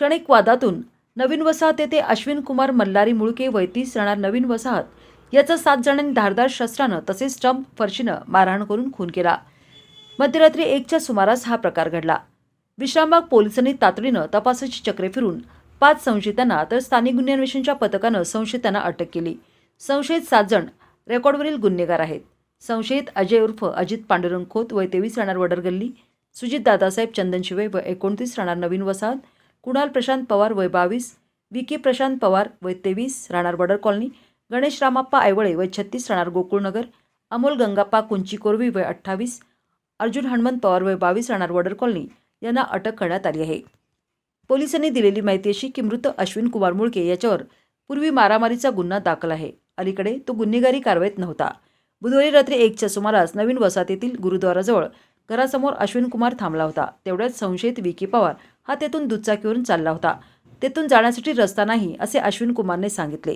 क्षणिक वादातून नवीन वसाहत येथे अश्विन कुमार मल्लारी मुळके वैतीस राहणार नवीन वसाहत. याचा सात जणांनी धारदार शस्त्रानं तसेच स्टंप फरशीनं मारहाण करून खून केला. मध्यरात्री एकच्या सुमारास हा प्रकार घडला. विश्रामबाग पोलिसांनी तातडीनं तपासाची चक्रे फिरून पाच संशयितांना तर स्थानिक गुन्हे अन्वेषणच्या पथकानं संशयितांना अटक केली. संशयित सात जण रेकॉर्डवरील गुन्हेगार आहेत. संशयित अजय उर्फ अजित पांडुरंग खोत वय तेवीस राहणार वडरगल्ली सुजित दादासाहेब चंदन शिवे व एकोणतीस राहणार नवीन वसाहत कुणाल प्रशांत पवार वय बावीस विकी प्रशांत पवार वय तेवीस राहणार बॉर्डर कॉलनी गणेश रामाप्पा आयवळे वय छत्तीस राहणार गोकुळनगर अमोल गंगाप्पा कुंची कोरवी वय अठ्ठावीस अर्जुन हनुमंत पवार वय बावीस राहणार बॉर्डर कॉलनी यांना अटक करण्यात आली आहे. पोलिसांनी दिलेली माहिती अशी की मृत अश्विन कुमार मुळके याच्यावर पूर्वी मारामारीचा गुन्हा दाखल आहे. अलीकडे तो गुन्हेगारी कारवाईत नव्हता. बुधवारी रात्री एकच्या सुमारास नवीन वसाहतीतील गुरुद्वाराजवळ घरासमोर अश्विन कुमार थांबला होता. तेवढ्यात संशयित विकी पवार हा तेथून दुचाकीवरून चालला होता. तेथून जाण्यासाठी रस्ता नाही असे अश्विन कुमारने सांगितले.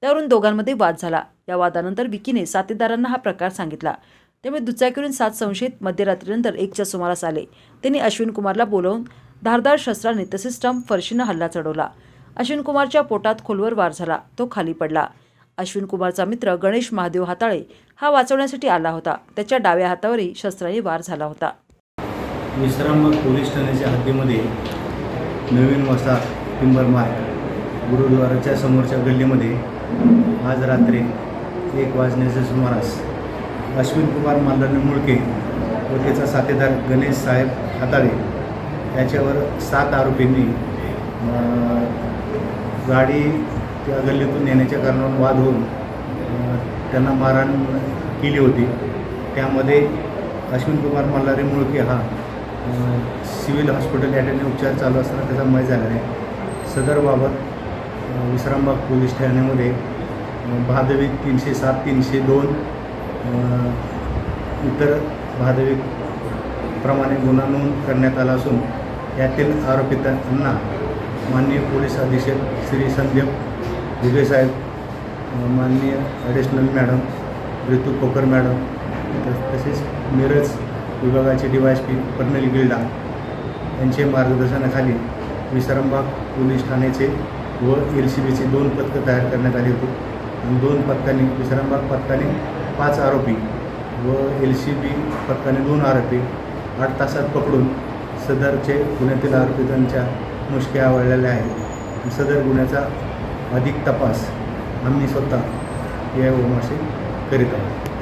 त्यावरून दोघांमध्ये वाद झाला. या वादानंतर विकीने साथीदारांना हा प्रकार सांगितला. त्यामुळे दुचाकीवरून सात संशयित मध्यरात्रीनंतर एकच्या सुमारास आले. त्यांनी अश्विन कुमारला बोलवून धारदार शस्त्राने तसेच स्टंप फरशीनं हल्ला चढवला. अश्विन कुमारच्या पोटात खोलवर वार झाला. तो खाली पडला. अश्विन कुमारचा मित्र गणेश महादेव हाताळे हा वाचवण्यासाठी आला होता. त्याच्या डाव्या हातावरही शस्त्राने वार झाला होता. विश्रामबाग पोलीस ठाण्याच्या हद्दीमध्ये नवीन वसा टिंबर मार्ग गुरुद्वाराच्या समोरच्या गल्लीमध्ये आज रात्री एक वाजण्याच्या सुमारास अश्विन कुमार मालदाने मुळके व त्याचा साथीदार गणेश साहेब हाताळे याच्यावर सात आरोपींनी गाडी त्या गल्लीतून नेण्याच्या कारणावरून वाद होऊन त्यांना मारहाण केली होती. त्यामध्ये अश्विन कुमार मल्हारी मुळके हा सिव्हिल हॉस्पिटल या ठिकाणी उपचार चालू असताना त्याचा मय झाला आहे सदरबाबत विश्रामबाग पोलीस ठाण्यामध्ये भादविक भादवी तीनशे सात तीनशे दोन इतर भादवी प्रमाणे गुन्हा नोंद करण्यात आला असून यातील आरोपितांना माननीय पोलीस अधीक्षक श्री संदीप दुबे साहेब माननीय ॲडिशनल मॅडम ऋतू खोकर मॅडम तसेच मिरज विभागाचे डी वाय एस पी कर्नल गिल्डा यांचे मार्गदर्शनाखाली विश्रामबाग पोलीस ठाण्याचे व एल सी बीचे दोन पथकं तयार करण्यात आली होती. आणि दोन पथकांनी विश्रामबाग पथकाने पाच आरोपी व एल सी बी पथकाने दोन आरोपी आठ तासात पकडून सदरचे गुन्ह्यातील आरोपितांच्या मुष्क्या आवळलेल्या आहेत. सदर गुन्ह्याचा अधिक तपास आम्ही स्वतः या ओमाशी करीत आहोत.